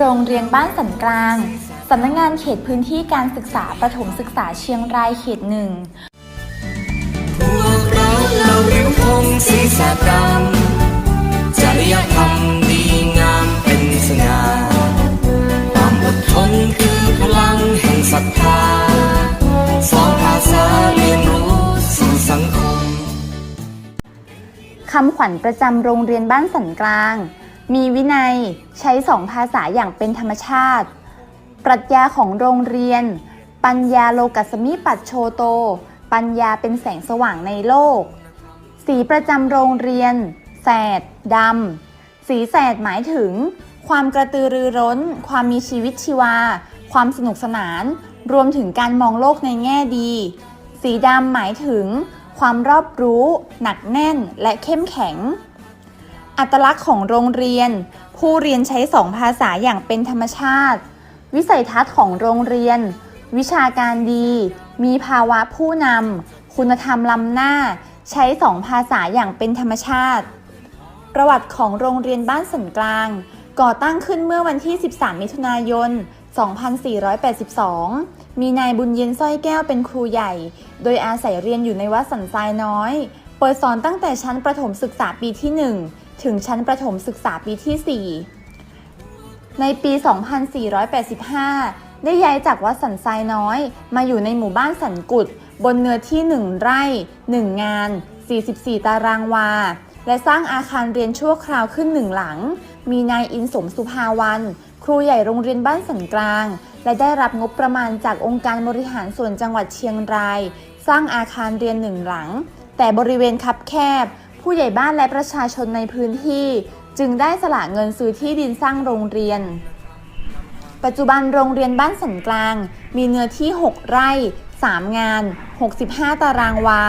โรงเรียนบ้านสันกลาง สำนักงานเขตพื้นที่การศึกษาประถมศึกษาเชียงรายเขตหนึ่งพวกเราเราริ้วธงศีรษะดำจริยธรรมดีงามเป็นสง่าความอดทนคือพลังแห่งศรัทธาสองภาษาเรียนรู้สู่สังคมคำขวัญประจำโรงเรียนบ้านสันกลาง มีวินัยใช้สองภาษาอย่างเป็นธรรมชาติ ปรัชญาของโรงเรียน ปัญญาโลกัสมิปัจโชโต ปัญญาเป็นแสงสว่างในโลก สีประจำโรงเรียน แสดดำ สีแสดหมายถึง ความกระตือรือร้น ความมีชีวิตชีวา ความสนุกสนาน รวมถึงการมองโลกในแง่ดี สีดำหมายถึง ความรอบรู้ หนักแน่นและเข้มแข็ง อัตลักษณ์ของโรงเรียน ผู้เรียนใช้สองภาษาอย่างเป็นธรรมชาติ วิสัยทัศน์ของโรงเรียน วิชาการดี มีภาวะผู้นำคุณธรรมล้ำหน้า ใช้สองภาษาอย่างเป็นธรรมชาติ ประวัติของโรงเรียนบ้านสันกลาง ก่อตั้งขึ้นเมื่อวันที่ 13 มิถุนายน 2482 มีนายบุญเย็นสร้อยแก้วเป็นครูใหญ่ โดยอาศัยเรียนอยู่ในวัดสันทรายน้อย เปิดสอนตั้งแต่ชั้นประถมศึกษาปีที่ 1 ถึงชั้นประถมศึกษาปีที่ 4 ในปี 2485 ได้ย้ายจากวัดสันทรายน้อย มาอยู่ในหมู่บ้านสันกุด บนเนื้อที่ 1 ไร่ 1 งาน 44 ตารางวา และสร้างอาคารเรียนชั่วคราวขึ้นหนึ่งหลัง มีนายอินสมสุภาวัน ครูใหญ่โรงเรียนบ้านสันกลาง และได้รับงบประมาณจากองค์การบริหารส่วนจังหวัดเชียงราย สร้างอาคารเรียนหนึ่งหลัง แต่บริเวณคับแคบ ผู้ใหญ่บ้านและประชาชนในพื้นที่จึงได้สละเงินซื้อที่ดินสร้างโรงเรียน ปัจจุบันโรงเรียนบ้านสันกลาง มีเนื้อที่ 6 ไร่ 3 งาน 65 ตารางวา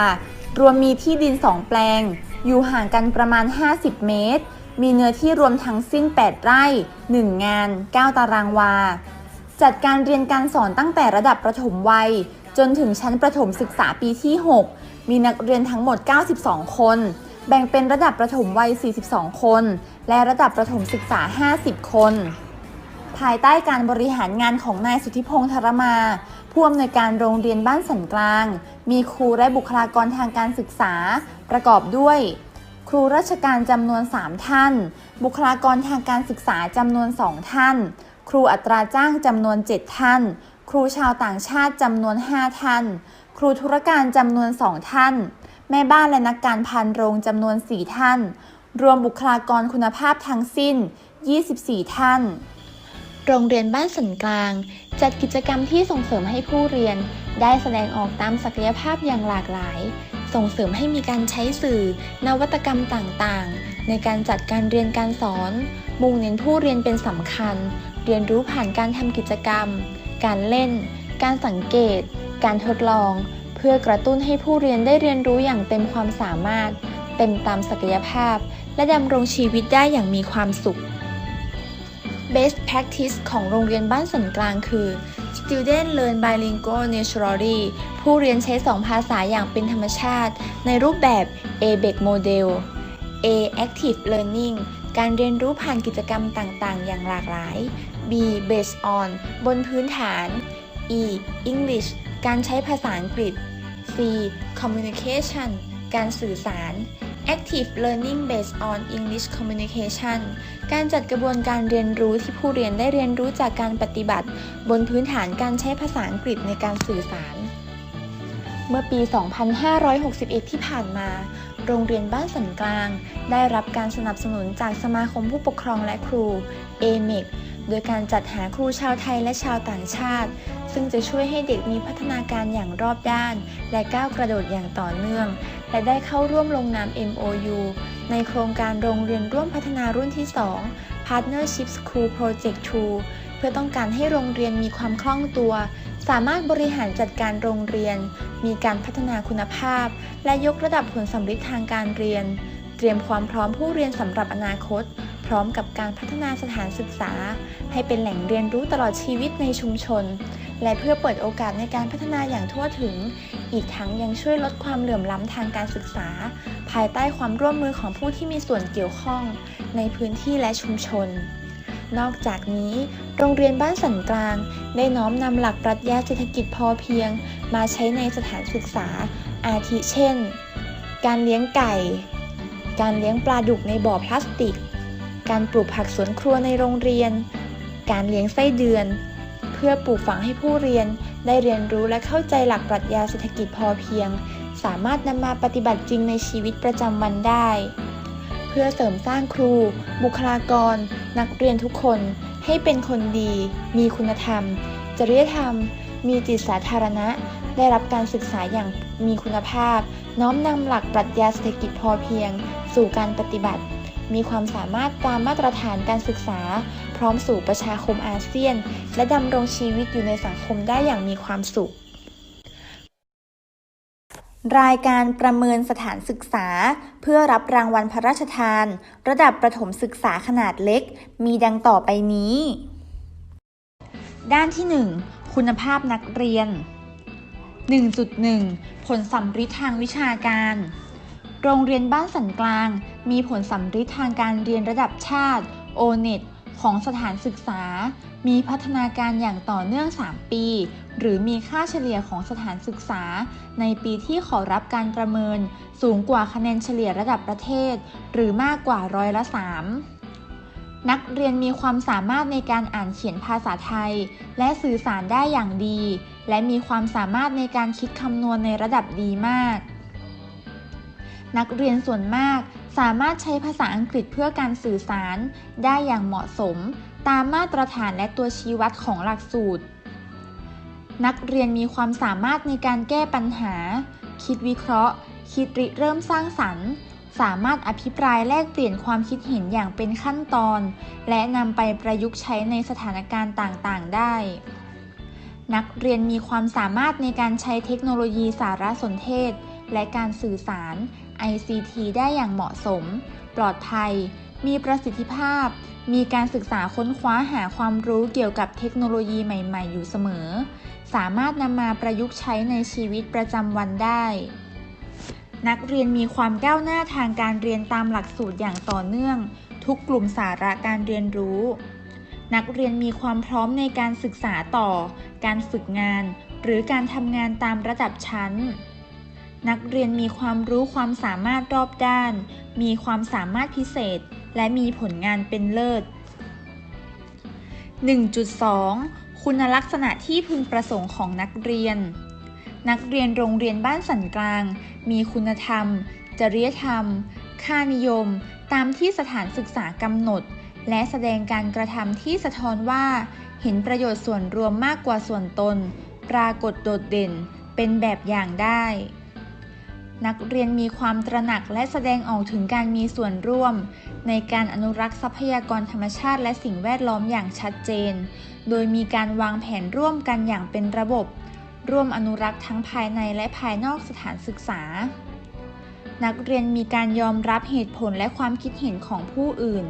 รวมมีที่ดิน 2 แปลง อยู่ห่างกันประมาณ 50 เมตร มีเนื้อที่รวมทั้งสิ้น 8 ไร่ 1 งาน 9 ตารางวา จัดการเรียนการสอนตั้งแต่ระดับประถมวัย จนถึงชั้นประถมศึกษาปีที่ 6 มีนักเรียนทั้งหมด 92 คน แบ่งเป็นระดับประถมวัย 42 คน และระดับประถมศึกษา 50 คน ภายใต้การบริหารงานของนายสุทธิพงษ์ธรมาผู้อำนวยการโรงเรียนบ้านสันกลาง มีครูและบุคลากรทางการศึกษา ประกอบด้วย ครูราชการจำนวน 3 ท่าน บุคลากรทางการศึกษาจำนวน 2 ท่าน ครูอัตราจ้างจำนวน 7 ท่าน ครูชาวต่างชาติจำนวน 5 ท่าน ครูธุรการจำนวน 2 ท่าน แม่บ้านและนักการพันโรงจำนวน 4 ท่าน รวมบุคลากรคุณภาพทั้งสิ้น 24 ท่าน โรงเรียนบ้านสันกลาง จัดกิจกรรมที่ส่งเสริมให้ผู้เรียน ได้แสดงออกตามศักยภาพอย่างหลากหลาย ส่งเสริมให้มีการใช้สื่อ นวัตกรรมต่างๆ ในการจัดการเรียนการสอน มุ่งเน้นผู้เรียนเป็นสำคัญ เรียนรู้ผ่านการทำกิจกรรม การเล่น การสังเกต การทดลอง เพื่อกระตุ้นให้ผู้เรียนได้เรียนรู้อย่างเต็มความสามารถ เต็มตามศักยภาพ และดำรงชีวิตได้อย่างมีความสุข Best practice ของโรงเรียนบ้านสันกลางคือ Student learn bilingual naturally ผู้เรียนใช้สองภาษาอย่างเป็นธรรมชาติ ในรูปแบบ ABEC model A active learning การเรียนรู้ผ่านกิจกรรมต่างๆ อย่างหลากหลาย B based on บนพื้นฐาน E English การใช้ภาษาอังกฤษ C communication การสื่อสาร Active Learning Based on English Communication การจัดกระบวนการเรียนรู้ที่ผู้เรียนได้เรียนรู้จากการปฏิบัติ บนพื้นฐานการใช้ภาษาอังกฤษในการสื่อสาร เมื่อปี 2561 ที่ผ่านมา โรงเรียนบ้านสันกลาง ได้รับการสนับสนุนจากสมาคมผู้ปกครองและครู AMEC โดยการจัดหาครูชาวไทยและชาวต่างชาติ ซึ่งจะช่วยให้เด็กมีพัฒนาการอย่างรอบด้าน และก้าวกระโดดอย่างต่อเนื่อง และได้เข้าร่วมลงนาม MOU ในโครงการโรงเรียนร่วมพัฒนารุ่นที่ 2 Partnership School Project 2 เพื่อต้องการให้โรงเรียนมีความคล่องตัว สามารถบริหารจัดการโรงเรียน มีการพัฒนาคุณภาพ และยกระดับผลสำเร็จทางการเรียน เตรียมความพร้อมผู้เรียนสำหรับอนาคต พร้อมกับการพัฒนาสถานศึกษา ให้เป็นแหล่งเรียนรู้ตลอดชีวิตในชุมชน และเพื่อเปิดโอกาสในการพัฒนาอย่างทั่วถึง อีกทั้งยังช่วยลดความเหลื่อมล้ำทางการศึกษา ภายใต้ความร่วมมือของผู้ที่มีส่วนเกี่ยวข้อง ในพื้นที่และชุมชนนอกจากนี้ โรงเรียนบ้านสันกลาง ได้น้อมนำหลักปรัชญาเศรษฐกิจพอเพียง มาใช้ในสถานศึกษา อาทิเช่น การเลี้ยงไก่ การเลี้ยงปลาดุกในบ่อพลาสติก การปลูกผักสวนครัวในโรงเรียน การเลี้ยงไส้เดือน เพื่อปลูกฝังให้ผู้เรียนได้เรียนรู้และเข้าใจหลักปรัชญาเศรษฐกิจพอเพียง สามารถนำมาปฏิบัติจริงในชีวิตประจำวันได้ เพื่อเสริมสร้างครู บุคลากร นักเรียนทุกคนให้เป็นคนดี มีคุณธรรม จริยธรรม มีจิตสาธารณะ ได้รับการศึกษาอย่างมีคุณภาพ น้อมนำหลักปรัชญาเศรษฐกิจพอเพียง สู่การปฏิบัติ มีความสามารถตามมาตรฐานการศึกษา พร้อมสู่ประชาคมอาเซียน และดำรงชีวิตอยู่ในสังคมได้อย่างมีความสุข รายการประเมินสถานศึกษา เพื่อรับรางวัลพระราชทาน ระดับประถมศึกษาขนาดเล็ก มีดังต่อไปนี้ ด้านที่ 1 คุณภาพนักเรียน 1.1 ผลสัมฤทธิ์ทางวิชาการ โรงเรียนบ้านสันกลาง มีผลสัมฤทธิ์ทางการเรียนระดับชาติ o n e t ของสถานศึกษา มีพัฒนาการอย่างต่อเนื่อง 3 ปี หรือมีค่าเฉลี่ยของสถานศึกษา ในปีที่ขอรับการประเมิน สูงกว่าคะแนนเฉลี่ยระดับประเทศ หรือมากกว่าร้อยละ 3 นักเรียนมีความสามารถในการอ่านเขียนภาษาไทย และสื่อสารได้อย่างดี และมีความสามารถในการคิดคำนวณในระดับดีมาก นักเรียนส่วนมากสามารถใช้ภาษาอังกฤษเพื่อการสื่อสาร ได้อย่างเหมาะสม ตามมาตรฐานและตัวชี้วัดของหลักสูตร นักเรียนมีความสามารถในการแก้ปัญหา คิดวิเคราะห์ คิดริเริ่มสร้างสรรค์ สามารถอภิปรายแลกเปลี่ยนความคิดเห็นอย่างเป็นขั้นตอน และนำไปประยุกต์ใช้ในสถานการณ์ต่างๆ ได้ นักเรียนมีความสามารถในการใช้เทคโนโลยีสารสนเทศ และการสื่อสาร ICT ได้อย่างเหมาะสม ปลอดภัย มีประสิทธิภาพ มีการศึกษาค้นคว้าหาความรู้เกี่ยวกับเทคโนโลยีใหม่ ๆ อยู่เสมอ สามารถนำมาประยุกต์ใช้ในชีวิตประจำวันได้ นักเรียนมีความก้าวหน้าทางการเรียนตามหลักสูตรอย่างต่อเนื่อง ทุกกลุ่มสาระการเรียนรู้ นักเรียนมีความพร้อมในการศึกษาต่อ การฝึกงาน หรือการทำงานตามระดับชั้น นักเรียนมีความรู้ความสามารถรอบด้าน มีความสามารถพิเศษ และมีผลงานเป็นเลิศ 1.2 คุณลักษณะที่พึงประสงค์ของนักเรียน นักเรียนโรงเรียนบ้านสันกลาง มีคุณธรรม จริยธรรม ค่านิยม ตามที่สถานศึกษากำหนด และแสดงการกระทำที่สะท้อนว่า เห็นประโยชน์ส่วนรวมมากกว่าส่วนตน ปรากฏโดดเด่น เป็นแบบอย่างได้ นักเรียนมีความตระหนักและแสดงออกถึงการมีส่วนร่วม ในการอนุรักษ์ทรัพยากรธรรมชาติและสิ่งแวดล้อมอย่างชัดเจน โดยมีการวางแผนร่วมกันอย่างเป็นระบบ ร่วมอนุรักษ์ทั้งภายในและภายนอกสถานศึกษา นักเรียนมีการยอมรับเหตุผลและความคิดเห็นของผู้อื่น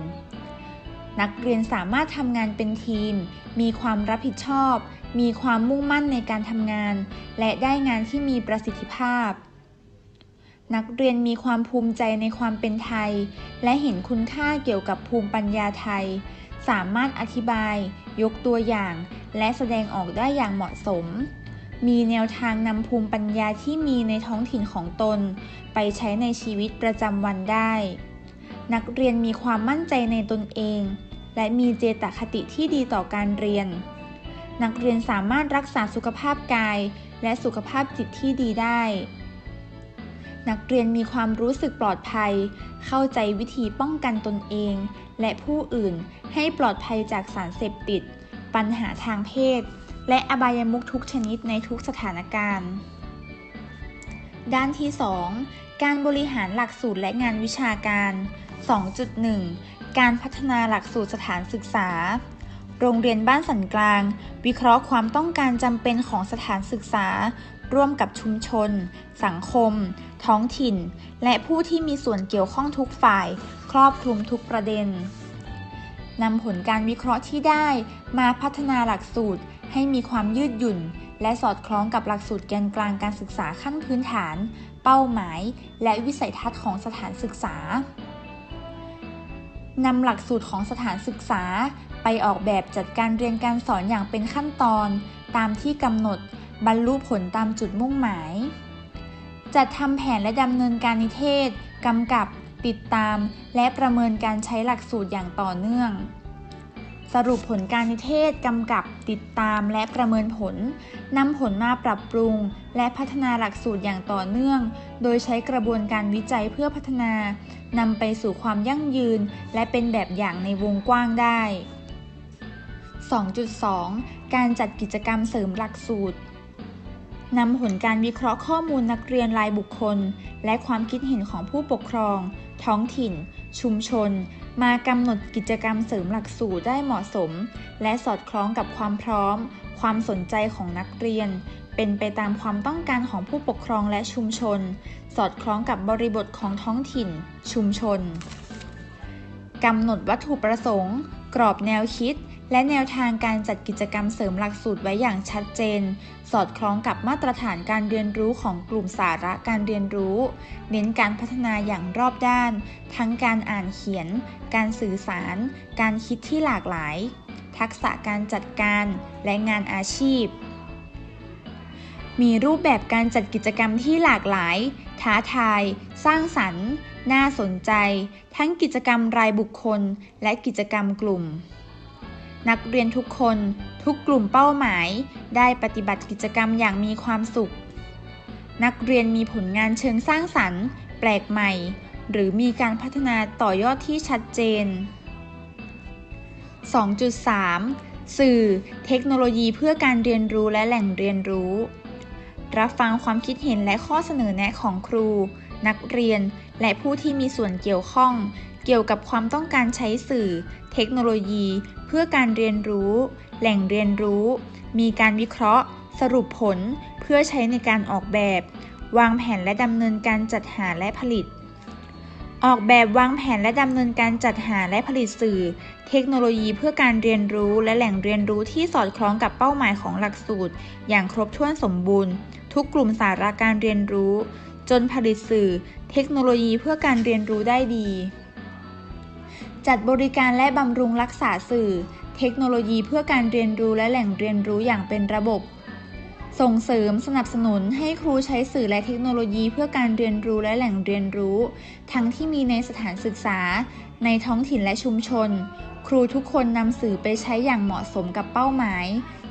นักเรียนสามารถทำงานเป็นทีม มีความรับผิดชอบ มีความมุ่งมั่นในการทำงาน และได้งานที่มีประสิทธิภาพ นักเรียนมีความภูมิใจในความเป็นไทย และเห็นคุณค่าเกี่ยวกับภูมิปัญญาไทย สามารถอธิบาย ยกตัวอย่าง และแสดงออกได้อย่างเหมาะสม มีแนวทางนำภูมิปัญญาที่มีในท้องถิ่นของตน ไปใช้ในชีวิตประจำวันได้ นักเรียนมีความมั่นใจในตนเอง และมีเจตคติที่ดีต่อการเรียน นักเรียนสามารถรักษาสุขภาพกาย และสุขภาพจิตที่ดีได้ นักเรียนมีความรู้สึกปลอดภัย เข้าใจวิธีป้องกันตนเอง และผู้อื่นให้ปลอดภัยจากสารเสพติด ปัญหาทางเพศ และอบายมุขทุกชนิดในทุกสถานการณ์ ด้านที่ 2 การบริหารหลักสูตรและงานวิชาการ 2.1 การพัฒนาหลักสูตรสถานศึกษา โรงเรียนบ้านสันกลาง วิเคราะห์ความต้องการจำเป็นของสถานศึกษา ร่วมกับชุมชน สังคม ท้องถิ่น และผู้ที่มีส่วนเกี่ยวข้องทุกฝ่าย ครอบคลุมทุกประเด็นนำผลการวิเคราะห์ที่ได้มาพัฒนาหลักสูตร ให้มีความยืดหยุ่น และสอดคล้องกับหลักสูตรแกนกลางการศึกษาขั้นพื้นฐาน เป้าหมาย และวิสัยทัศน์ของสถานศึกษานำหลักสูตรของสถานศึกษาไปไปออกแบบจัดการเรียนการสอนอย่างเป็นขั้นตอน ตามที่กำหนด บรรลุผลตามจุดมุ่งหมาย จัดทำแผนและดำเนินการนิเทศกำกับ ติดตาม และประเมินการใช้หลักสูตรอย่างต่อเนื่อง สรุปผลการนิเทศกำกับติดตามและประเมินผลนำผลมาปรับปรุง และพัฒนาหลักสูตรอย่างต่อเนื่อง โดยใช้กระบวนการวิจัยเพื่อพัฒนานำไปสู่ความยั่งยืน และเป็นแบบอย่างในวงกว้างได้ 2.2 การจัดกิจกรรมเสริมหลักสูตร นำผลการวิเคราะห์ข้อมูลนักเรียนรายบุคคล และความคิดเห็นของผู้ปกครอง ท้องถิ่น ชุมชน มากำหนดกิจกรรมเสริมหลักสูตรได้เหมาะสม และสอดคล้องกับความพร้อม ความสนใจของนักเรียน เป็นไปตามความต้องการของผู้ปกครองและชุมชน สอดคล้องกับบริบทของท้องถิ่น ชุมชนกำหนดวัตถุประสงค์ กรอบแนวคิด และแนวทางการจัดกิจกรรมเสริมหลักสูตรไว้อย่างชัดเจน สอดคล้องกับมาตรฐานการเรียนรู้ของกลุ่มสาระการเรียนรู้ เน้นการพัฒนาอย่างรอบด้าน ทั้งการอ่านเขียน การสื่อสาร การคิดที่หลากหลาย ทักษะการจัดการ และงานอาชีพ มีรูปแบบการจัดกิจกรรมที่หลากหลาย ท้าทาย สร้างสรรค์ น่าสนใจ ทั้งกิจกรรมรายบุคคล และกิจกรรมกลุ่ม นักเรียนทุกคน ทุกกลุ่มเป้าหมาย ได้ปฏิบัติกิจกรรมอย่างมีความสุข นักเรียนมีผลงานเชิงสร้างสรรค์ แปลกใหม่ หรือมีการพัฒนาต่อยอดที่ชัดเจน 2.3 สื่อ เทคโนโลยีเพื่อการเรียนรู้และแหล่งเรียนรู้ รับฟังความคิดเห็นและข้อเสนอแนะของครู นักเรียน และผู้ที่มีส่วนเกี่ยวข้อง เกี่ยวกับความต้องการใช้สื่อ เทคโนโลยี เพื่อการเรียนรู้ แหล่งเรียนรู้ มีการวิเคราะห์ สรุปผล เพื่อใช้ในการออกแบบ วางแผนและดำเนินการจัดหาและผลิต ออกแบบวางแผนและดำเนินการจัดหาและผลิตสื่อ เทคโนโลยีเพื่อการเรียนรู้และแหล่งเรียนรู้ที่สอดคล้องกับเป้าหมายของหลักสูตร อย่างครบถ้วนสมบูรณ์ ทุกกลุ่มสาระการเรียนรู้จนผลิตสื่อเทคโนโลยีเพื่อการเรียนรู้ได้ดี จัดบริการและบำรุงรักษาสื่อ เทคโนโลยีเพื่อการเรียนรู้และแหล่งเรียนรู้อย่างเป็นระบบ ส่งเสริมสนับสนุนให้ครูใช้สื่อและเทคโนโลยีเพื่อการเรียนรู้และแหล่งเรียนรู้ ทั้งที่มีในสถานศึกษา ในท้องถิ่นและชุมชน ครูทุกคนนำสื่อไปใช้อย่างเหมาะสมกับเป้าหมาย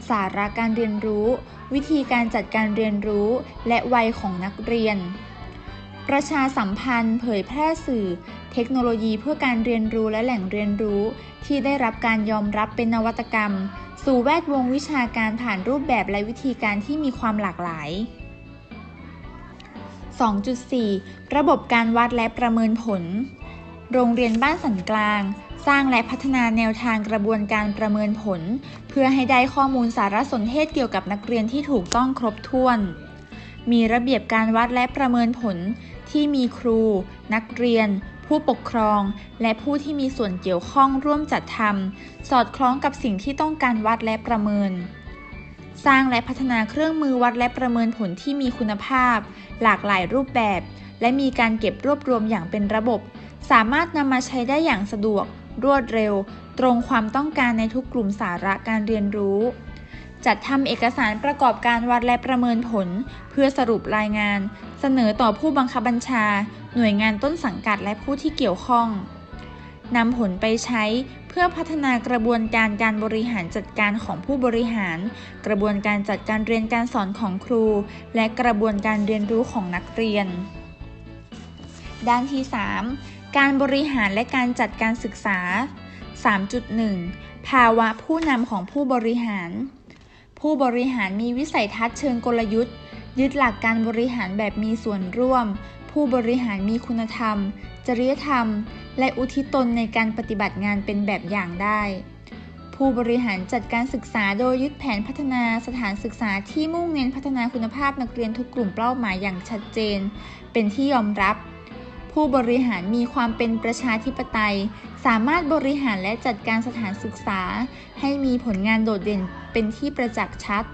สาระการเรียนรู้ วิธีการจัดการเรียนรู้ และวัยของนักเรียน ประชาสัมพันธ์ เผยแพร่สื่อ เทคโนโลยีเพื่อการเรียนรู้และแหล่งเรียนรู้ ที่ได้รับการยอมรับเป็นนวัตกรรม สู่แวดวงวิชาการผ่านรูปแบบและวิธีการที่มีความหลากหลาย 2.4 ระบบการวัดและประเมินผล โรงเรียนบ้านสันกลาง สร้างและพัฒนาแนวทางกระบวนการประเมินผล เพื่อให้ได้ข้อมูลสารสนเทศเกี่ยวกับนักเรียนที่ถูกต้องครบถ้วน มีระเบียบการวัดและประเมินผลที่มีครู นักเรียน ผู้ปกครอง และผู้ที่มีส่วนเกี่ยวข้องร่วมจัดทำสอดคล้องกับสิ่งที่ต้องการวัดและประเมิน สร้างและพัฒนาเครื่องมือวัดและประเมินผลที่มีคุณภาพ หลากหลายรูปแบบ และมีการเก็บรวบรวมอย่างเป็นระบบ สามารถนำมาใช้ได้อย่างสะดวก รวดเร็ว ตรงความต้องการในทุกกลุ่มสาระการเรียนรู้ จัดทำเอกสารประกอบการวัดและประเมินผล เพื่อสรุปรายงาน เสนอต่อผู้บังคับบัญชา หน่วยงานต้นสังกัดและผู้ที่เกี่ยวข้องนำผลไปใช้เพื่อพัฒนากระบวนการการบริหารจัดการของผู้บริหาร กระบวนการจัดการเรียนการสอนของครู และกระบวนการเรียนรู้ของนักเรียน ด้านที่ 3 การบริหารและการจัดการศึกษา 3.1 ภาวะผู้นำของผู้บริหาร ผู้บริหารมีวิสัยทัศน์เชิงกลยุทธ์ ยึดหลักการบริหารแบบมีส่วนร่วม ผู้บริหารมีคุณธรรม จริยธรรม และอุทิศตนในการปฏิบัติงานเป็นแบบอย่างได้ ผู้บริหารจัดการศึกษาโดยยึดแผนพัฒนาสถานศึกษาที่มุ่งเน้นพัฒนาคุณภาพนักเรียนทุกกลุ่มเป้าหมายอย่างชัดเจน เป็นที่ยอมรับ ผู้บริหารมีความเป็นประชาธิปไตย สามารถบริหารและจัดการสถานศึกษา ให้มีผลงานโดดเด่นเป็นที่ประจักษ์ชัด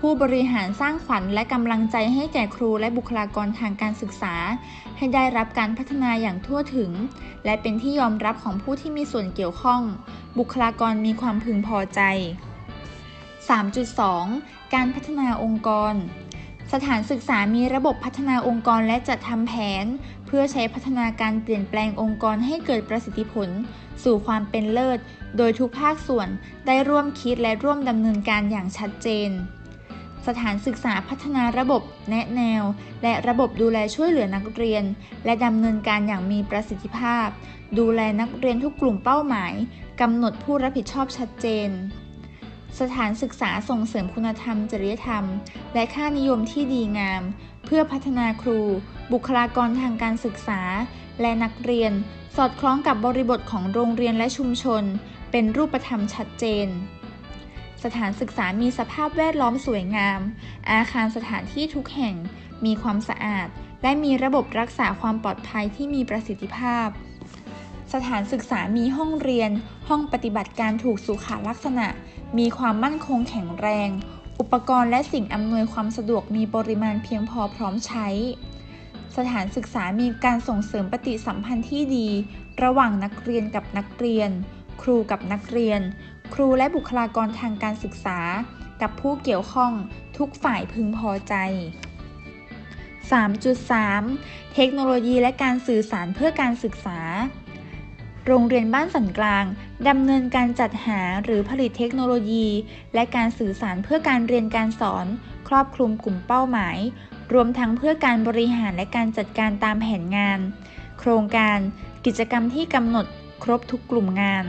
ผู้บริหารสร้างขวัญและกำลังใจให้แก่ครูและบุคลากรทางการศึกษา ให้ได้รับการพัฒนาอย่างทั่วถึง และเป็นที่ยอมรับของผู้ที่มีส่วนเกี่ยวข้อง บุคลากรมีความพึงพอใจ 3.2 การพัฒนาองค์กรสถานศึกษามีระบบพัฒนาองค์กรและจัดทำแผน พื่อใช้พัฒนาการเปลี่ยนแปลงองค์กรให้เกิดประสิทธิผล สู่ความเป็นเลิศ โดยทุกภาคส่วนได้ร่วมคิดและร่วมดำเนินการอย่างชัดเจน สถานศึกษาพัฒนาระบบแนะแนว และระบบดูแลช่วยเหลือนักเรียน และดำเนินการอย่างมีประสิทธิภาพ ดูแลนักเรียนทุกกลุ่มเป้าหมายกำหนดผู้รับผิดชอบชัดเจนสถานศึกษาส่งเสริมคุณธรรม จริยธรรม และค่านิยมที่ดีงาม พื่อพัฒนาครู บุคลากรทางการศึกษา และนักเรียน สอดคล้องกับบริบทของโรงเรียนและชุมชน เป็นรูปธรรมชัดเจน สถานศึกษามีสภาพแวดล้อมสวยงาม อาคารสถานที่ทุกแห่ง มีความสะอาด และมีระบบรักษาความปลอดภัยที่มีประสิทธิภาพ สถานศึกษามีห้องเรียน ห้องปฏิบัติการถูกสุขลักษณะ มีความมั่นคงแข็งแรง อุปกรณ์และสิ่งอำนวยความสะดวกมีปริมาณเพียงพอพร้อมใช้ สถานศึกษามีการส่งเสริมปฏิสัมพันธ์ที่ดี ระหว่างนักเรียนกับนักเรียน ครูกับนักเรียน ครูและบุคลากรทางการศึกษา กับผู้เกี่ยวข้องทุกฝ่ายพึงพอใจ 3.3 เทคโนโลยีและการสื่อสารเพื่อการศึกษา โรงเรียนบ้านสันกลางดำเนินการจัดหาหรือผลิตเทคโนโลยี และการสื่อสารเพื่อการเรียนการสอน ครอบคลุมกลุ่มเป้าหมาย รวมทั้งเพื่อการบริหารและการจัดการตามแผนงาน โครงการ กิจกรรมที่กำหนดครบทุกกลุ่มงาน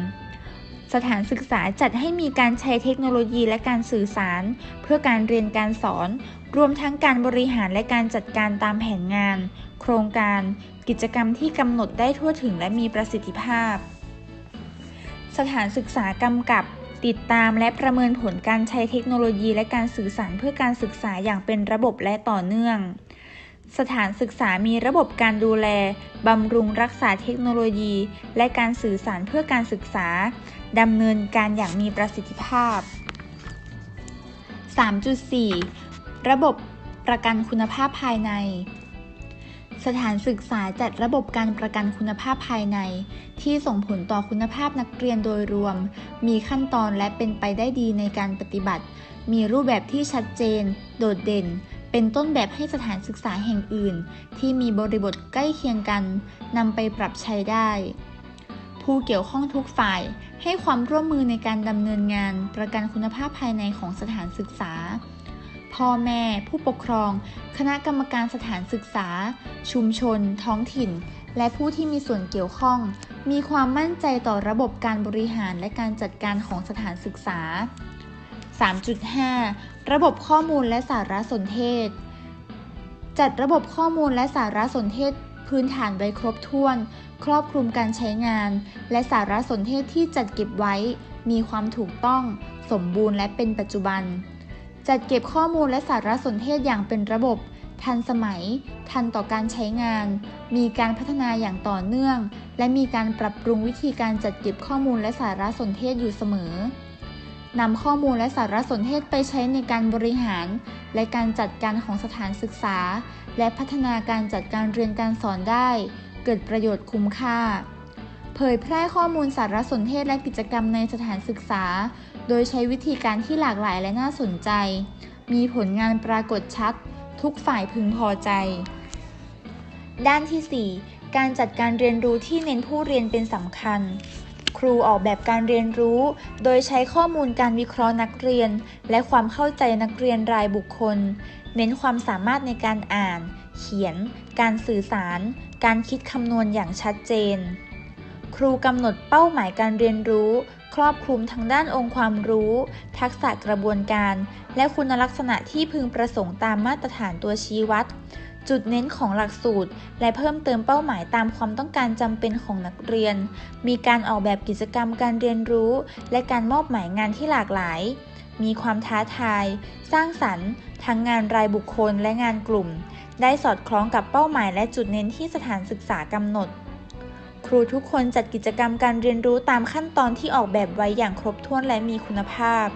สถานศึกษาจัดให้มีการใช้เทคโนโลยีและการสื่อสาร เพื่อการเรียนการสอน รวมทั้งการบริหารและการจัดการตามแผนงาน โครงการ กิจกรรมที่กำหนดได้ทั่วถึงและมีประสิทธิภาพ สถานศึกษากำกับติดตามและประเมินผลการใช้เทคโนโลยีและการสื่อสารเพื่อการศึกษาอย่างเป็นระบบและต่อเนื่อง สถานศึกษามีระบบการดูแล บำรุงรักษาเทคโนโลยี และการสื่อสารเพื่อการศึกษา ดำเนินการอย่างมีประสิทธิภาพ 3.4 ระบบประกันคุณภาพภายใน สถานศึกษาจัดระบบการประกันคุณภาพภายใน ที่ส่งผลต่อคุณภาพนักเรียนโดยรวม มีขั้นตอนและเป็นไปได้ดีในการปฏิบัติ มีรูปแบบที่ชัดเจน โดดเด่น เป็นต้นแบบให้สถานศึกษาแห่งอื่น ที่มีบริบทใกล้เคียงกันนำไปปรับใช้ได้ ผู้เกี่ยวข้องทุกฝ่ายให้ความร่วมมือในการดำเนินงานประกันคุณภาพภายในของสถานศึกษา พ่อแม่ ผู้ปกครอง คณะกรรมการสถานศึกษา ชุมชน ท้องถิ่น และผู้ที่มีส่วนเกี่ยวข้อง มีความมั่นใจต่อระบบการบริหารและการจัดการของสถานศึกษา 3.5 ระบบข้อมูลและสารสนเทศ จัดระบบข้อมูลและสารสนเทศ พื้นฐานไว้ครบถ้วน ครอบคลุมการใช้งาน และสารสนเทศที่จัดเก็บไว้ มีความถูกต้อง สมบูรณ์และเป็นปัจจุบัน จัดเก็บข้อมูลและสารสนเทศอย่างเป็นระบบ ทันสมัย ทันต่อการใช้งาน มีการพัฒนาอย่างต่อเนื่อง และมีการปรับปรุงวิธีการจัดเก็บข้อมูลและสารสนเทศอยู่เสมอนำข้อมูลและสารสนเทศไปใช้ในการบริหาร และการจัดการของสถานศึกษา และพัฒนาการจัดการเรียนการสอนได้ เกิดประโยชน์คุ้มค่า เผยแพร่ข้อมูลสารสนเทศและกิจกรรมในสถานศึกษา โดยใช้วิธีการที่หลากหลายและน่าสนใจ มีผลงานปรากฏชัด ทุกฝ่ายพึงพอใจ ด้านที่ 4 การจัดการเรียนรู้ที่เน้นผู้เรียนเป็นสำคัญ ครูออกแบบการเรียนรู้ โดยใช้ข้อมูลการวิเคราะห์นักเรียน และความเข้าใจนักเรียนรายบุคคล เน้นความสามารถในการอ่าน เขียน การสื่อสาร การคิดคำนวณอย่างชัดเจน ครูกำหนดเป้าหมายการเรียนรู้ ครอบคลุมทั้งด้านองค์ความรู้ ทักษะกระบวนการ และคุณลักษณะที่พึงประสงค์ตามมาตรฐานตัวชี้วัด จุดเน้นของหลักสูตร และเพิ่มเติมเป้าหมายตามความต้องการจำเป็นของนักเรียน มีการออกแบบกิจกรรมการเรียนรู้ และการมอบหมายงานที่หลากหลาย มีความท้าทาย สร้างสรรค์ ทั้งงานรายบุคคลและงานกลุ่ม ได้สอดคล้องกับเป้าหมายและจุดเน้นที่สถานศึกษากำหนด ครูทุกคนจัดกิจกรรมการเรียนรู้ตามขั้นตอนที่ออกแบบไว้อย่างครบถ้วนและมีคุณภาพ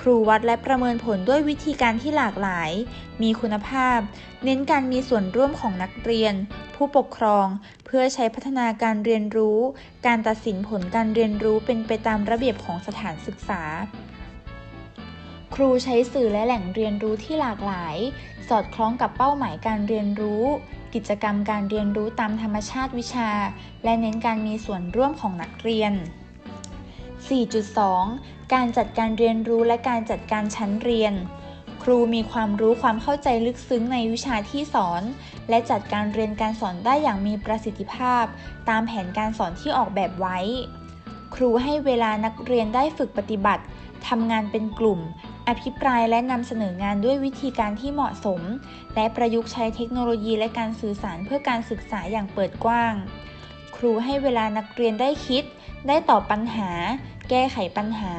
ครูวัดและประเมินผลด้วยวิธีการที่หลากหลาย มีคุณภาพ เน้นการมีส่วนร่วมของนักเรียน ผู้ปกครอง เพื่อใช้พัฒนาการเรียนรู้ การตัดสินผลการเรียนรู้เป็นไปตามระเบียบของสถานศึกษาครูใช้สื่อและแหล่งเรียนรู้ที่หลากหลาย สอดคล้องกับเป้าหมายการเรียนรู้ กิจกรรมการเรียนรู้ตามธรรมชาติวิชา และเน้นการมีส่วนร่วมของนักเรียน 4.2 การจัดการเรียนรู้และการจัดการชั้นเรียน ครูมีความรู้ความเข้าใจลึกซึ้งในวิชาที่สอน และจัดการเรียนการสอนได้อย่างมีประสิทธิภาพ ตามแผนการสอนที่ออกแบบไว้ ครูให้เวลานักเรียนได้ฝึกปฏิบัติทำงานเป็นกลุ่ม อภิปรายและนำเสนองานด้วยวิธีการที่เหมาะสม และประยุกต์ใช้เทคโนโลยีและการสื่อสารเพื่อการศึกษาอย่างเปิดกว้าง ครูให้เวลานักเรียนได้คิด ได้ตอบปัญหา แก้ไขปัญหา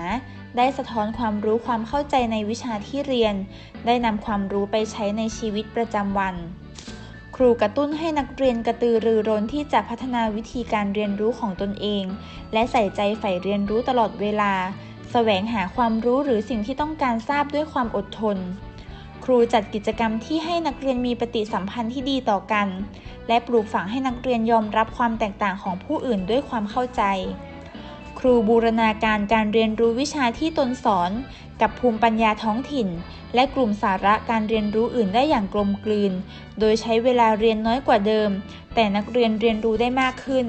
ได้สะท้อนความรู้ความเข้าใจในวิชาที่เรียน ได้นำความรู้ไปใช้ในชีวิตประจำวัน ครูกระตุ้นให้นักเรียนกระตือรือร้นที่จะพัฒนาวิธีการเรียนรู้ของตนเอง และใส่ใจใฝ่เรียนรู้ตลอดเวลา แสวงหาความรู้หรือสิ่งที่ต้องการทราบด้วยความอดทน ครูจัดกิจกรรมที่ให้นักเรียนมีปฏิสัมพันธ์ที่ดีต่อกัน และปลูกฝังให้นักเรียนยอมรับความแตกต่างของผู้อื่นด้วยความเข้าใจ ครูบูรณาการการเรียนรู้วิชาที่ตนสอน กับภูมิปัญญาท้องถิ่น และกลุ่มสาระการเรียนรู้อื่นได้อย่างกลมกลืน โดยใช้เวลาเรียนน้อยกว่าเดิม แต่นักเรียนเรียนรู้ได้มากขึ้น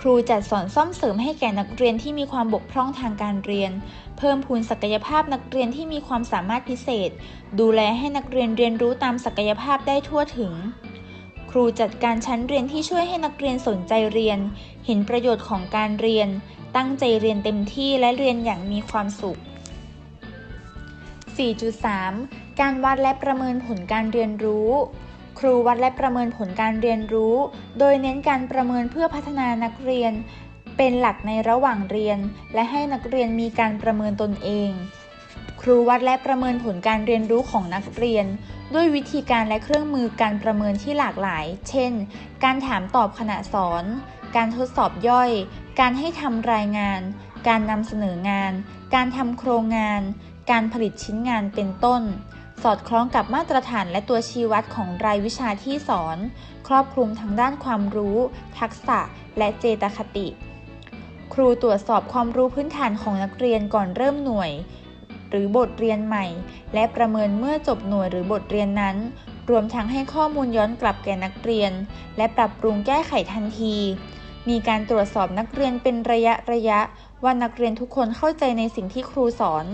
ครูจัดสอนซ่อมเสริมให้แก่นักเรียนที่มีความบกพร่องทางการเรียน เพิ่มพูนศักยภาพนักเรียนที่มีความสามารถพิเศษ ดูแลให้นักเรียนเรียนรู้ตามศักยภาพได้ทั่วถึง ครูจัดการชั้นเรียนที่ช่วยให้นักเรียนสนใจเรียน เห็นประโยชน์ของการเรียน ตั้งใจเรียนเต็มที่และเรียนอย่างมีความสุข 4.3 การวัดและประเมินผลการเรียนรู้ ครูวัดและประเมินผลการเรียนรู้ โดยเน้นการประเมินเพื่อพัฒนานักเรียน เป็นหลักในระหว่างเรียน และให้นักเรียนมีการประเมินตนเอง ครูวัดและประเมินผลการเรียนรู้ของนักเรียน ด้วยวิธีการและเครื่องมือการประเมินที่หลากหลาย เช่น การถามตอบขณะสอน การทดสอบย่อย การให้ทำรายงาน การนำเสนองาน การทำโครงงาน การผลิตชิ้นงานเป็นต้น สอดคล้องกับมาตรฐานและตัวชี้วัดของรายวิชาที่สอน ครอบคลุมทั้งด้านความรู้ ทักษะ และเจตคติ ครูตรวจสอบความรู้พื้นฐานของนักเรียนก่อนเริ่มหน่วย หรือบทเรียนใหม่ และประเมินเมื่อจบหน่วยหรือบทเรียนนั้น รวมทั้งให้ข้อมูลย้อนกลับแก่นักเรียน และปรับปรุงแก้ไขทันที มีการตรวจสอบนักเรียนเป็นระยะระยะว่านักเรียนทุกคนเข้าใจในสิ่งที่ครูสอน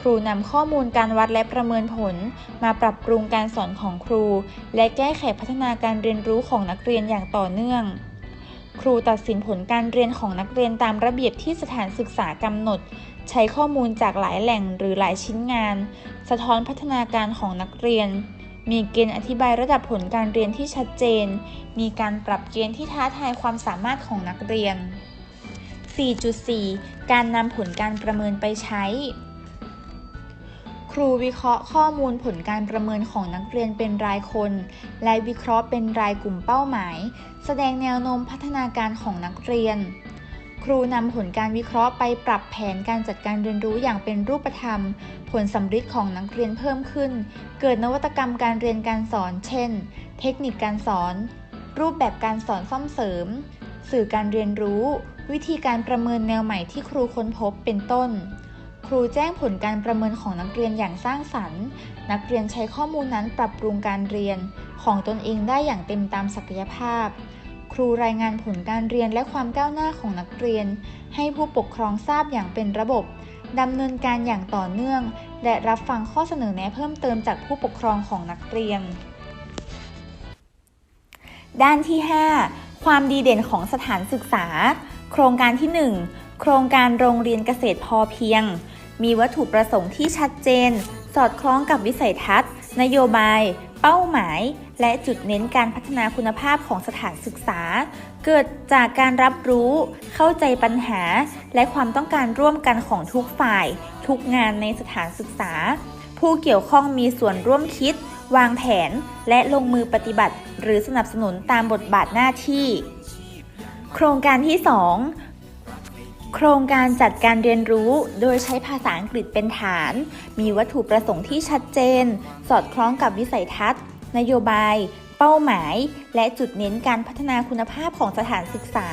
ครูนำข้อมูลการวัดและประเมินผล มาปรับปรุงการสอนของครู และแก้ไขพัฒนาการเรียนรู้ของนักเรียนอย่างต่อเนื่อง ครูตัดสินผลการเรียนของนักเรียนตามระเบียบที่สถานศึกษากำหนด ใช้ข้อมูลจากหลายแหล่งหรือหลายชิ้นงาน สะท้อนพัฒนาการของนักเรียน มีเกณฑ์อธิบายระดับผลการเรียนที่ชัดเจน มีการปรับเกณฑ์ที่ท้าทายความสามารถของนักเรียน 4.4 การนำผลการประเมินไปใช้ ครูวิเคราะห์ข้อมูลผลการประเมินของนักเรียนเป็นรายคน และวิเคราะห์เป็นรายกลุ่มเป้าหมาย แสดงแนวโน้มพัฒนาการของนักเรียน ครูนำผลการวิเคราะห์ไปปรับแผนการจัดการเรียนรู้อย่างเป็นรูปธรรม ผลสำฤทธิ์ของนักเรียนเพิ่มขึ้น เกิดนวัตกรรมการเรียนการสอน เช่น เทคนิคการสอน รูปแบบการสอนซ่อมเสริม สื่อการเรียนรู้ วิธีการประเมินแนวใหม่ที่ครูค้นพบเป็นต้น ครูแจ้งผลการประเมินของนักเรียนอย่างสร้างสรรค์ นักเรียนใช้ข้อมูลนั้นปรับปรุงการเรียนของตนเองได้อย่างเต็มตามศักยภาพ ครูรายงานผลการเรียนและความก้าวหน้าของนักเรียน ให้ผู้ปกครองทราบอย่างเป็นระบบดำเนินการอย่างต่อเนื่อง และรับฟังข้อเสนอแนะเพิ่มเติมจากผู้ปกครองของนักเรียน ด้านที่ 5 ความดีเด่นของสถานศึกษา โครงการที่ 1 โครงการโรงเรียนเกษตรพอเพียง มีวัตถุประสงค์ที่ชัดเจน สอดคล้องกับวิสัยทัศน์ นโยบาย เป้าหมาย และจุดเน้นการพัฒนาคุณภาพของสถานศึกษา เกิดจากการรับรู้ เข้าใจปัญหา และความต้องการร่วมกันของทุกฝ่าย ทุกงานในสถานศึกษา ผู้เกี่ยวข้องมีส่วนร่วมคิด วางแผน และลงมือปฏิบัติ หรือสนับสนุนตามบทบาทหน้าที่ โครงการที่ 2 โครงการจัดการเรียนรู้โดยใช้ภาษาอังกฤษเป็นฐาน มีวัตถุประสงค์ที่ชัดเจน สอดคล้องกับวิสัยทัศน์ นโยบาย เป้าหมาย และจุดเน้นการพัฒนาคุณภาพของสถานศึกษา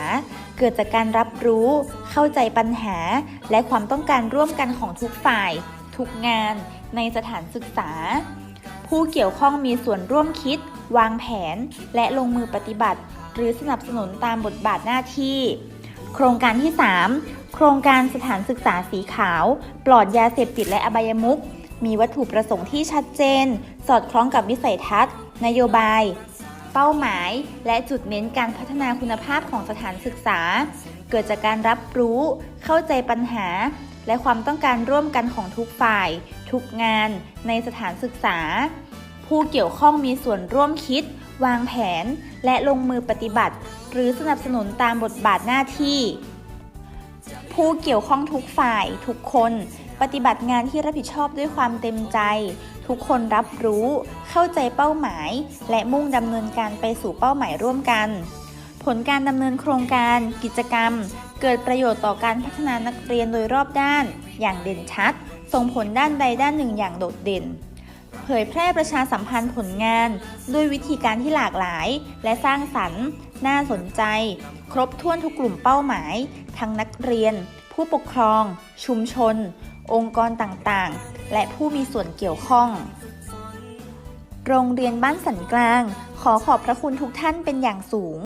เกิดจากการรับรู้ เข้าใจปัญหา และความต้องการร่วมกันของทุกฝ่าย ทุกงานในสถานศึกษา ผู้เกี่ยวข้องมีส่วนร่วมคิด วางแผน และลงมือปฏิบัติ หรือสนับสนุนตามบทบาทหน้าที่ โครงการที่ 3 โครงการสถานศึกษาสีขาว ปลอดยาเสพติดและอบายมุขมีวัตถุประสงค์ที่ชัดเจน สอดคล้องกับวิสัยทัศน์ นโยบาย เป้าหมาย และจุดเน้นการพัฒนาคุณภาพของสถานศึกษา เกิดจากการรับรู้ เข้าใจปัญหา และความต้องการร่วมกันของทุกฝ่าย ทุกงาน ในสถานศึกษา ผู้เกี่ยวข้องมีส่วนร่วมคิด วางแผน และลงมือปฏิบัติ หรือสนับสนุนตามบทบาทหน้าที่ ผู้เกี่ยวข้องทุกฝ่ายทุกคนปฏิบัติงานที่รับผิดชอบด้วยความเต็มใจ ทุกคนรับรู้ เข้าใจเป้าหมาย และมุ่งดำเนินการไปสู่เป้าหมายร่วมกัน ผลการดำเนินโครงการ กิจกรรม เกิดประโยชน์ต่อการพัฒนานักเรียนโดยรอบด้าน อย่างเด่นชัด ส่งผลด้านใดด้านหนึ่งอย่างโดดเด่น เผยแพร่ประชาสัมพันธ์ผลงาน ด้วยวิธีการที่หลากหลาย และสร้างสรรค์ น่าสนใจ ครบถ้วนทุกกลุ่มเป้าหมาย ทั้งนักเรียน ผู้ปกครอง ชุมชน องค์กรต่างๆ และผู้มีส่วนเกี่ยวข้อง โรงเรียนบ้านสันกลาง ขอขอบพระคุณทุกท่านเป็นอย่างสูง